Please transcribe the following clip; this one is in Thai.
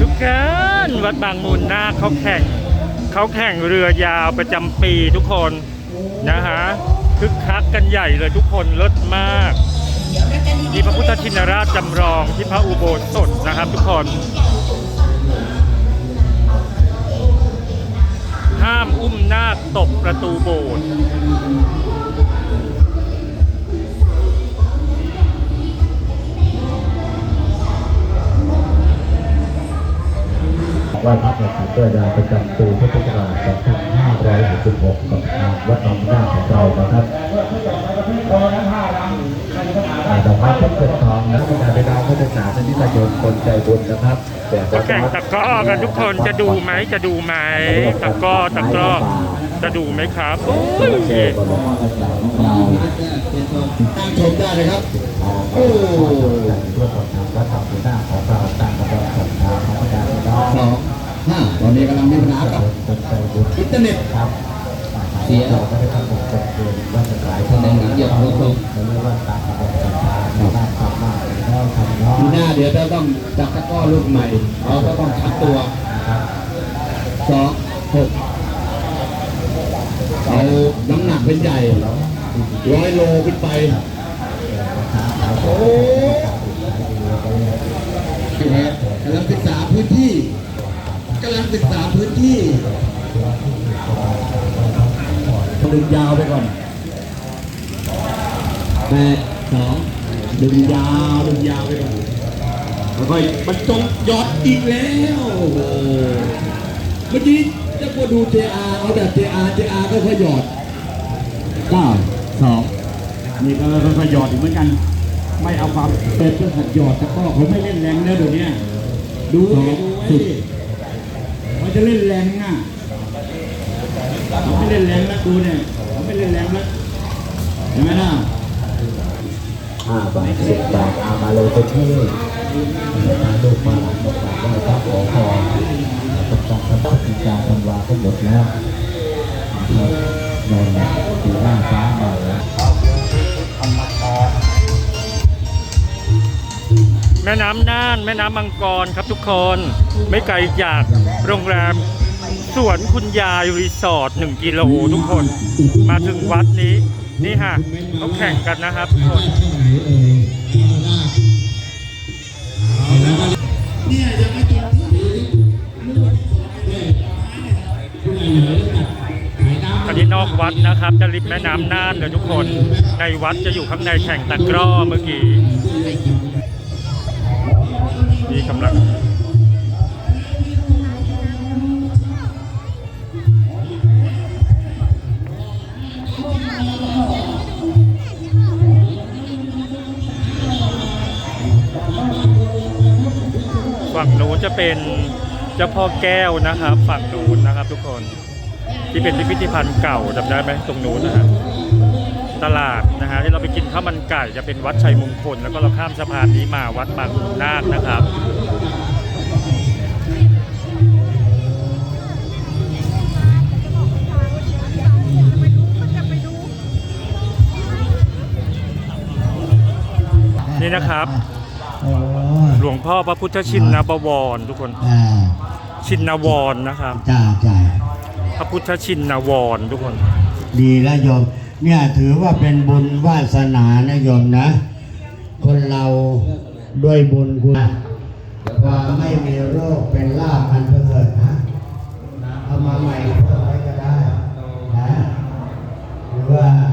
ทุกคนวัดบางมูลนาเขาแข่งเขาแข่งเรือยาวประจำปีทุกคนนะฮะคึกคักกันใหญ่เลยทุกคนเลิศมากมีพระพุทธชินราชจำลองที่พระอุโบสถนะครับทุกคน ห้ามอุ้มนาคตกประตูโบสถ์ ไหว้พระประธานเพื่อดาวประจำปีพุทธศักราช2566กับทางวัดหนองนาของเรานะครับอาตมาพุทธทองนะการเป็นดาวพุทธศาสนิกชนคนใจบุญนะครับแต่เขาแข่งตะกร้อกันทุกคนจะดูไหมจะดูไหมตะกร้อตะกร้อจะดูไหมครับโอ้เจยบรมราชาของเราตั้งชมได้เลยครับโอ้เพื่อ เทอร์เน็ตครับเสียเราไม่ได้ทำบุญคนเกินว่าจะขายแสดงหนังเยอะครับผมเราเรียกว่าตามกระบวนการทางด้านความมากแล้วทำน้อยปีหน้าเดี๋ยวจะต้องจับตะกร้อลูกใหม่เราก็ต้องชัดตัวครับสองหกเอาน้ำหนักเป็นใหญ่ร้อยโลขึ้นไปโอ้กำลังศึกษาพื้นที่กำลังศึกษาพื้นที่ ดึงยาวไปก่อนแปดสองดึงยาวดึงยาวไปก่อนแล้วค่อยมันจงหยอดอีกแล้วโอ้โหเมื่อกี้จะกดดู JR เอาแบบ JR JR ก็ค่อยหยอดเก้าสองนี่ก็ค่อยๆหยอดอีกเหมือนกัน ไม่เอาความเป็นเพื่อหัดหยอดตะกร้อเขาไม่เล่นแรงนะเดี๋ยวนี้ดูไว้ดูไว้ดิมันจะเล่นแรงอะ เขาไม่เล่นแรงนะดูเนี่ยเขาไม่เล่นแรงนะเห็นไหมล่ะห้าบาทสิบบาทเอามาเลยไปที่มาลูกมาหลานมาฝากไหว้พระขอพรประกาศพระพุทธเจ้าธันวาก็หมดแล้วนะครับนอนปีหน้าฟ้ามาแล้วแม่น้ำน่าน แม่น้ำมังกรครับทุกคน ไม่ไกลจากโรงแรม สวนคุณยายรีสอร์ทหนึ่งกิโลทุกคน มาถึงวัดนี้ นี่ฮะเขาแข่งกันนะครับทุกคนเนี่ยยังไม่จบอันนี้นอกวัดนะครับจะริมแม่น้ำน่านเลยทุกคน ในวัดจะอยู่ข้างในแข่งตะกร้อเมื่อกี้นี่กำลัง ฝั่งนู้นจะเป็นเจ้าพ่อแก้วนะครับ ฝั่งนู้นนะครับ ทุกคนที่เป็นพิพิธภัณฑ์เก่าจำได้ไหมตรงนู้นนะฮะตลาดนะฮะที่เราไปกินข้าวมันไก่จะเป็นวัดชัยมงคล แล้วก็เราข้ามสะพานนี้มาวัดบางขุนนาคนะครับ นี่นะครับ โอ้หลวงพ่อพระพุทธชินบวรทุกคน อ่าชินวรนะครับ จ้าจ้าพระพุทธชินวรทุกคน ดีแล้วโยม เนี่ยถือว่าเป็นบุญวาสนานะโยมนะ คนเราด้วยบุญคุณความไม่มีโรคเป็นลาภอันประเสริฐนะ เอามาใหม่เพิ่มไว้ก็ได้นะหรือว่าเอา